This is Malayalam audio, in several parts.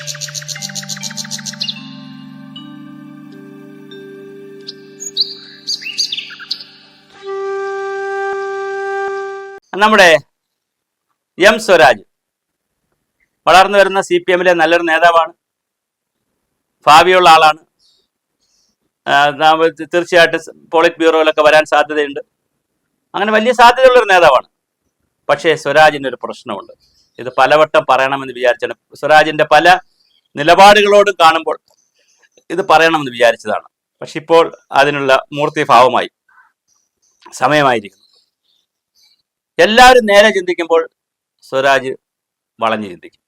നമ്മുടെ എം സ്വരാജ് വളർന്നു വരുന്ന സി പി എമ്മിലെ നല്ലൊരു നേതാവാണ്. ഭാവിയുള്ള ആളാണ്. തീർച്ചയായിട്ടും പോളിറ്റ് ബ്യൂറോയിലൊക്കെ വരാൻ സാധ്യതയുണ്ട്. അങ്ങനെ വലിയ സാധ്യതയുള്ളൊരു നേതാവാണ്. പക്ഷേ സ്വരാജിന് ഒരു പ്രശ്നമുണ്ട്. ഇത് പലവട്ടം പറയണമെന്ന് വിചാരിച്ചാണ്. സ്വരാജിന്റെ പല നിലപാടുകളോടും കാണുമ്പോൾ ഇത് പറയണമെന്ന് വിചാരിച്ചതാണ്. പക്ഷെ ഇപ്പോൾ അതിനുള്ള മൂർത്തി ഭാവമായി സമയമായിരിക്കുന്നു. എല്ലാവരും നേരെ ചിന്തിക്കുമ്പോൾ സ്വരാജ് വളഞ്ഞു ചിന്തിക്കും.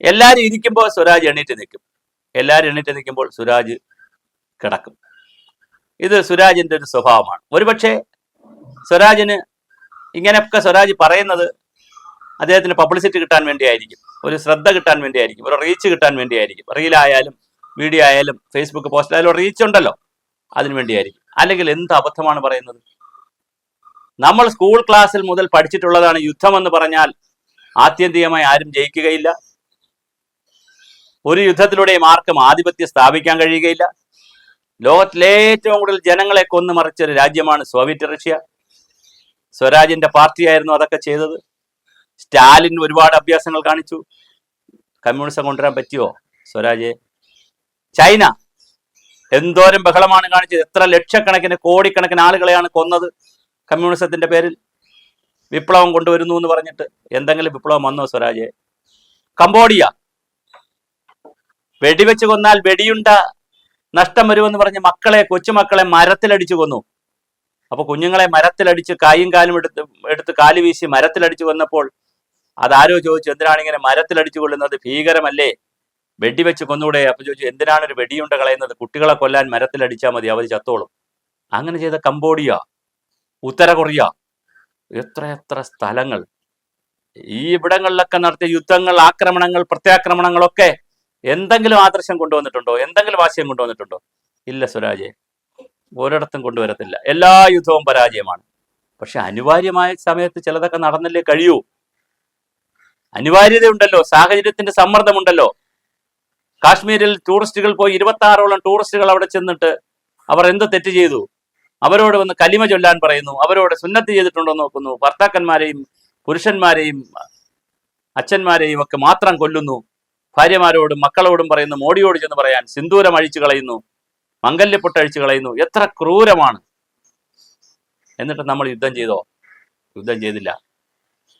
എല്ലാവരും ഇരിക്കുമ്പോൾ സ്വരാജ് എണീറ്റ് നിൽക്കും. എല്ലാവരും എണീറ്റ് നിൽക്കുമ്പോൾ സ്വരാജ് കിടക്കും. ഇത് സ്വരാജിന്റെ ഒരു സ്വഭാവമാണ്. ഒരുപക്ഷെ സ്വരാജിന് ഇങ്ങനെയൊക്കെ സ്വരാജ് പറയുന്നത് അദ്ദേഹത്തിന് പബ്ലിസിറ്റി കിട്ടാൻ വേണ്ടിയായിരിക്കും. ഒരു ശ്രദ്ധ കിട്ടാൻ വേണ്ടിയായിരിക്കും. ഒരു റീച്ച് കിട്ടാൻ വേണ്ടിയായിരിക്കും. റീലായാലും വീഡിയോ ആയാലും ഫേസ്ബുക്ക് ആയാലും റീച്ച് ഉണ്ടല്ലോ. അതിനു വേണ്ടിയായിരിക്കും. അല്ലെങ്കിൽ എന്ത് അബദ്ധമാണ് പറയുന്നത്? നമ്മൾ സ്കൂൾ ക്ലാസ്സിൽ മുതൽ പഠിച്ചിട്ടുള്ളതാണ് യുദ്ധം എന്ന് പറഞ്ഞാൽ ആത്യന്തികമായി ആരും ജയിക്കുകയില്ല. ഒരു യുദ്ധത്തിലൂടെയും ആർക്കും ആധിപത്യം സ്ഥാപിക്കാൻ കഴിയുകയില്ല. ലോകത്തിലെ ഏറ്റവും കൂടുതൽ ജനങ്ങളെ കൊന്നു മറിച്ച ഒരു രാജ്യമാണ് സോവിയറ്റ് റഷ്യ. സ്വരാജിന്റെ പാർട്ടിയായിരുന്നു അതൊക്കെ ചെയ്തത്. സ്റ്റാലിൻ ഒരുപാട് അഭ്യാസങ്ങൾ കാണിച്ചു. കമ്മ്യൂണിസം കൊണ്ടുവരാൻ പറ്റിയോ സ്വരാജെ? ചൈന എന്തോരം ബഹളമാണ് കാണിച്ചത്. എത്ര ലക്ഷക്കണക്കിന് കോടിക്കണക്കിന് ആളുകളെയാണ് കൊന്നത് കമ്മ്യൂണിസത്തിന്റെ പേരിൽ. വിപ്ലവം കൊണ്ടുവരുന്നു എന്ന് പറഞ്ഞിട്ട് എന്തെങ്കിലും വിപ്ലവം വന്നോ സ്വരാജെ? കംബോഡിയ വെടിവെച്ച് കൊന്നാൽ വെടിയുണ്ട നഷ്ടം വരുമെന്ന് പറഞ്ഞ് മക്കളെ കൊച്ചുമക്കളെ മരത്തിലടിച്ചു കൊന്നു. അപ്പൊ കുഞ്ഞുങ്ങളെ മരത്തിലടിച്ച് കായും കാലും എടുത്ത് എടുത്ത് കാൽ വീശി മരത്തിലടിച്ചു കൊന്നപ്പോൾ അതാരോ ചോദിച്ചു എന്തിനാണ് ഇങ്ങനെ മരത്തിലടിച്ചു കൊള്ളുന്നത് ഭീകരമല്ലേ? വെടിവെച്ച് കൊന്നുകൂടെ അപ്പൊ ചോദിച്ചു എന്തിനാണ് ഒരു വെടിയുണ്ട കളയുന്നത്? കുട്ടികളെ കൊല്ലാൻ മരത്തിലടിച്ചാൽ മതി അവർ ചത്തോളും. അങ്ങനെ ചെയ്ത കംബോഡിയ ഉത്തര കൊറിയ എത്രയെത്ര സ്ഥലങ്ങൾ. ഈ ഇവിടങ്ങളിലൊക്കെ നടത്തിയ യുദ്ധങ്ങൾ ആക്രമണങ്ങൾ പ്രത്യാക്രമണങ്ങളൊക്കെ എന്തെങ്കിലും ആദർശം കൊണ്ടുവന്നിട്ടുണ്ടോ? എന്തെങ്കിലും ആശയം കൊണ്ടുവന്നിട്ടുണ്ടോ? ഇല്ല സ്വരാജെ ഒരിടത്തും കൊണ്ടുവരത്തില്ല. എല്ലാ യുദ്ധവും പരാജയമാണ്. പക്ഷെ അനിവാര്യമായ സമയത്ത് ചിലതൊക്കെ നടന്നില്ലേ കഴിയൂ. അനിവാര്യതയുണ്ടല്ലോ സാഹചര്യത്തിന്റെ സമ്മർദ്ദമുണ്ടല്ലോ. കാശ്മീരിൽ ടൂറിസ്റ്റുകൾ പോയി ഇരുപത്തി ആറോളം ടൂറിസ്റ്റുകൾ അവിടെ ചെന്നിട്ട് അവർ എന്ത് തെറ്റ് ചെയ്തു? അവരോട് വന്ന് കലിമ ചൊല്ലാൻ പറയുന്നു അവരോട് സുന്നത്ത് ചെയ്തിട്ടുണ്ടോ നോക്കുന്നു ഭർത്താക്കന്മാരെയും പുരുഷന്മാരെയും അച്ഛന്മാരെയും ഒക്കെ മാത്രം കൊല്ലുന്നു. ഭാര്യമാരോടും മക്കളോടും പറയുന്നു മോഡിയോട് ചെന്ന് പറയാൻ സിന്ദൂരം അഴിച്ചു കളയുന്നു മംഗല്യപ്പൊട്ട് അഴിച്ചു കളയുന്നു. എത്ര ക്രൂരമാണ്. എന്നിട്ട് നമ്മൾ യുദ്ധം ചെയ്തോ? യുദ്ധം ചെയ്തില്ല.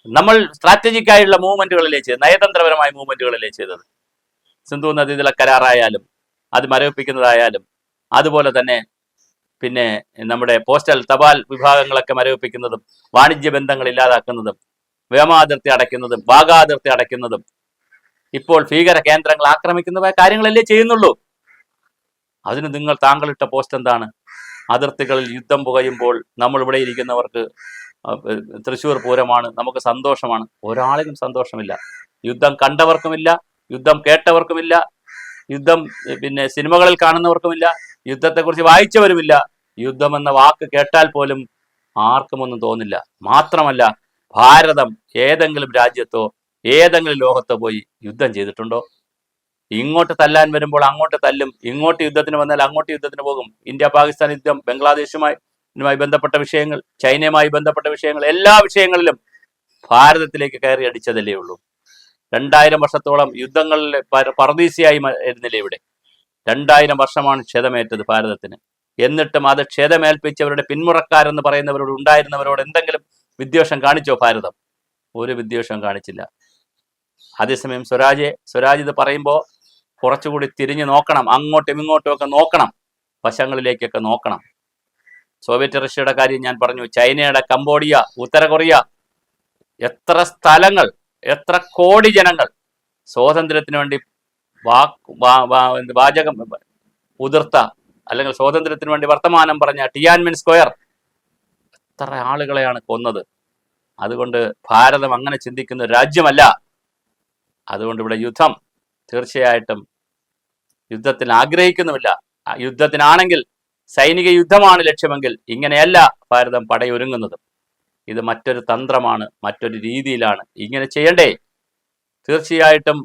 നമ്മൾ സ്ട്രാറ്റജിക് ആയിട്ടുള്ള മൂവ്മെന്റുകളിലേ ചെയ്ത് നയതന്ത്രപരമായ മൂവ്മെന്റുകളിലേ ചെയ്തത്. സിന്ധു നദീതല കരാറായാലും അത് മരവിപ്പിക്കുന്നതായാലും അതുപോലെ തന്നെ പിന്നെ നമ്മുടെ പോസ്റ്റൽ തപാൽ വിഭാഗങ്ങളൊക്കെ മരവിപ്പിക്കുന്നതും വാണിജ്യ ബന്ധങ്ങൾ ഇല്ലാതാക്കുന്നതും വ്യോമാതിർത്തി അടയ്ക്കുന്നതും ഭാഗാതിർത്തി അടയ്ക്കുന്നതും ഇപ്പോൾ ഭീകര കേന്ദ്രങ്ങൾ ആക്രമിക്കുന്ന കാര്യങ്ങളല്ലേ ചെയ്യുന്നുള്ളൂ. അതിന് നിങ്ങൾ താങ്കളിട്ട പോസ്റ്റ് എന്താണ്? അതിർത്തികളിൽ യുദ്ധം പുകയുമ്പോൾ നമ്മൾ ഇവിടെ ഇരിക്കുന്നവർക്ക് തൃശ്ശൂർ പൂരമാണ്. നമുക്ക് സന്തോഷമാണ്. ഒരാളിനും സന്തോഷമില്ല. യുദ്ധം കണ്ടവർക്കുമില്ല യുദ്ധം കേട്ടവർക്കുമില്ല യുദ്ധം പിന്നെ സിനിമകളിൽ കാണുന്നവർക്കുമില്ല യുദ്ധത്തെക്കുറിച്ച് വായിച്ചവരുമില്ല. യുദ്ധം എന്ന വാക്ക് കേട്ടാൽ പോലും ആർക്കും ഒന്നും തോന്നില്ല. മാത്രമല്ല ഭാരതം ഏതെങ്കിലും രാജ്യത്തോ ഏതെങ്കിലും ലോകത്തോ പോയി യുദ്ധം ചെയ്തിട്ടുണ്ടോ? ഇങ്ങോട്ട് തല്ലാൻ വരുമ്പോൾ അങ്ങോട്ട് തല്ലും ഇങ്ങോട്ട് യുദ്ധത്തിന് വന്നാൽ അങ്ങോട്ട് യുദ്ധത്തിന് പോകും. ഇന്ത്യ പാകിസ്ഥാൻ യുദ്ധം ബംഗ്ലാദേശുമായി യുമായി ബന്ധപ്പെട്ട വിഷയങ്ങൾ ചൈനയുമായി ബന്ധപ്പെട്ട വിഷയങ്ങൾ എല്ലാ വിഷയങ്ങളിലും ഭാരതത്തിലേക്ക് കയറി അടിച്ചതല്ലേ ഉള്ളൂ. രണ്ടായിരം വർഷത്തോളം യുദ്ധങ്ങളിൽ പറദീസിയായി ഇരുന്നില്ലേ ഇവിടെ? രണ്ടായിരം വർഷമാണ് ക്ഷതമേറ്റത് ഭാരതത്തിന്. എന്നിട്ടും അത് ക്ഷതമേൽപ്പിച്ചവരുടെ പിന്മുറക്കാരെന്ന് പറയുന്നവരോട് ഉണ്ടായിരുന്നവരോട് എന്തെങ്കിലും വിദ്വേഷം കാണിച്ചോ ഭാരതം? ഒരു വിദ്വേഷം കാണിച്ചില്ല. അതേസമയം സ്വരാജെ സ്വരാജ് ഇത് പറയുമ്പോൾ കുറച്ചുകൂടി തിരിഞ്ഞു നോക്കണം. അങ്ങോട്ടും ഇങ്ങോട്ടും ഒക്കെ നോക്കണം. വശങ്ങളിലേക്കൊക്കെ നോക്കണം. സോവിയറ്റ് റഷ്യയുടെ കാര്യം ഞാൻ പറഞ്ഞു. ചൈനയുടെ കംബോഡിയ ഉത്തര കൊറിയ എത്ര സ്ഥലങ്ങൾ എത്ര കോടി ജനങ്ങൾ സ്വാതന്ത്ര്യത്തിന് വേണ്ടി വാചകം ഉതിർത്ത അല്ലെങ്കിൽ സ്വാതന്ത്ര്യത്തിന് വേണ്ടി വർത്തമാനം പറഞ്ഞ ടിയാൻമിൻ സ്ക്വയർ എത്ര ആളുകളെയാണ് കൊന്നത്? അതുകൊണ്ട് ഭാരതം അങ്ങനെ ചിന്തിക്കുന്ന രാജ്യമല്ല. അതുകൊണ്ട് ഇവിടെ യുദ്ധം തീർച്ചയായിട്ടും യുദ്ധത്തിന് ആഗ്രഹിക്കുന്നുമില്ല. യുദ്ധത്തിനാണെങ്കിൽ സൈനിക യുദ്ധമാണ് ലക്ഷ്യമെങ്കിൽ ഇങ്ങനെയല്ല ഭാരതം പടയൊരുങ്ങുന്നത്. ഇത് മറ്റൊരു തന്ത്രമാണ് മറ്റൊരു രീതിയിലാണ്. ഇങ്ങനെ ചെയ്യണ്ടേ? തീർച്ചയായിട്ടും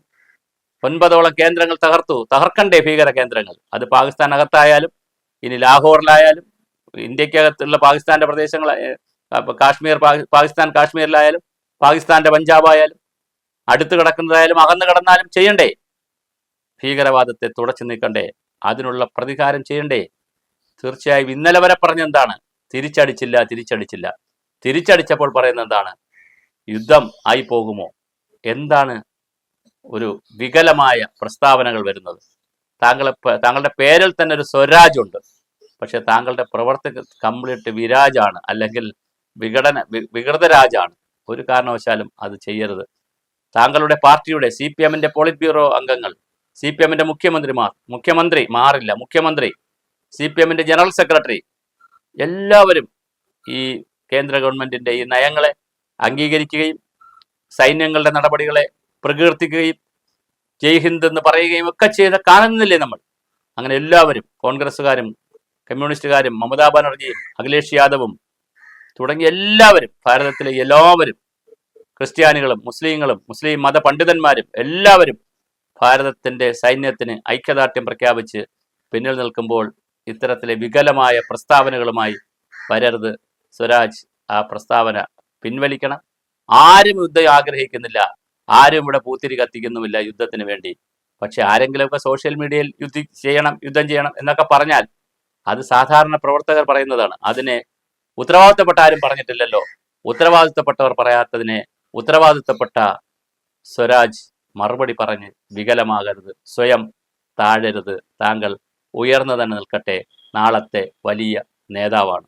ഒൻപതോളം കേന്ദ്രങ്ങൾ തകർത്തു. തകർക്കണ്ടേ ഭീകര കേന്ദ്രങ്ങൾ? അത് പാകിസ്ഥാനകത്തായാലും ഇനി ലാഹോറിലായാലും ഇന്ത്യക്കകത്തുള്ള പാകിസ്ഥാന്റെ പ്രദേശങ്ങൾ കാശ്മീർ പാകി- പാകിസ്ഥാൻ കാശ്മീരിലായാലും പാകിസ്ഥാന്റെ പഞ്ചാബായാലും അടുത്ത് കിടക്കുന്നതായാലും അകന്നു കിടന്നാലും ചെയ്യണ്ടേ? ഭീകരവാദത്തെ തുടച്ചു നീക്കണ്ടേ? അതിനുള്ള പ്രതികാരം ചെയ്യണ്ടേ? തീർച്ചയായും ഇന്നലെ വരെ പറഞ്ഞെന്താണ് തിരിച്ചടിച്ചില്ല തിരിച്ചടിച്ചില്ല. തിരിച്ചടിച്ചപ്പോൾ പറയുന്ന എന്താണ്? യുദ്ധം ആയി പോകുമോ? എന്താണ് ഒരു വികലമായ പ്രസ്താവനകൾ വരുന്നത്? താങ്കളെ താങ്കളുടെ പേരിൽ തന്നെ ഒരു സ്വരാജ് ഉണ്ട് പക്ഷെ താങ്കളുടെ പ്രവർത്തി കംപ്ലീറ്റ് വിരാജാണ്. അല്ലെങ്കിൽ വിഘടന വികൃതരാജാണ് ഒരു കാരണവശാലും അത് ചെയ്യരുത്. താങ്കളുടെ പാർട്ടിയുടെ സി പി എമ്മിന്റെ പോളിറ്റ് ബ്യൂറോ അംഗങ്ങൾ സി പി എമ്മിന്റെ മുഖ്യമന്ത്രിമാർ മുഖ്യമന്ത്രി മാറില്ല. മുഖ്യമന്ത്രി സി പി എമ്മിന്റെ ജനറൽ സെക്രട്ടറി എല്ലാവരും ഈ കേന്ദ്ര ഗവൺമെന്റിന്റെ ഈ നയങ്ങളെ അംഗീകരിക്കുകയും സൈന്യങ്ങളുടെ നടപടികളെ പ്രകീർത്തിക്കുകയും ജയ് ഹിന്ദ് എന്ന് പറയുകയും ഒക്കെ ചെയ്ത കാണുന്നില്ലേ നമ്മൾ? അങ്ങനെ എല്ലാവരും കോൺഗ്രസ്സുകാരും കമ്മ്യൂണിസ്റ്റുകാരും മമതാ ബാനർജിയും അഖിലേഷ് യാദവും തുടങ്ങിയ എല്ലാവരും ഭാരതത്തിലെ എല്ലാവരും ക്രിസ്ത്യാനികളും മുസ്ലിങ്ങളും മുസ്ലിം മത പണ്ഡിതന്മാരും എല്ലാവരും ഭാരതത്തിന്റെ സൈന്യത്തിന് ഐക്യദാർഢ്യം പ്രഖ്യാപിച്ച് പിന്നിൽ നിൽക്കുമ്പോൾ ഇത്തരത്തിലെ വികലമായ പ്രസ്താവനകളുമായി വരരുത്. സ്വരാജ് ആ പ്രസ്താവന പിൻവലിക്കണം. ആരും യുദ്ധം ആഗ്രഹിക്കുന്നില്ല. ആരും ഇവിടെ പൂത്തിരി കത്തിക്കുന്നുമില്ല യുദ്ധത്തിന് വേണ്ടി. പക്ഷെ ആരെങ്കിലുമൊക്കെ സോഷ്യൽ മീഡിയയിൽ യുദ്ധം ചെയ്യണം യുദ്ധം ചെയ്യണം എന്നൊക്കെ പറഞ്ഞാൽ അത് സാധാരണ പ്രവർത്തകർ പറയുന്നതാണ്. അതിനെ ഉത്തരവാദിത്തപ്പെട്ട ആരും പറഞ്ഞിട്ടില്ലല്ലോ. ഉത്തരവാദിത്തപ്പെട്ടവർ പറയാത്തതിനെ ഉത്തരവാദിത്തപ്പെട്ട സ്വരാജ് മറുപടി പറഞ്ഞ് വികലമാകരുത്. സ്വയം താഴരുത്. താങ്കൾ ഉയർന്നു തന്നെ നിൽക്കട്ടെ നാളത്തെ വലിയ നേതാവാണ്.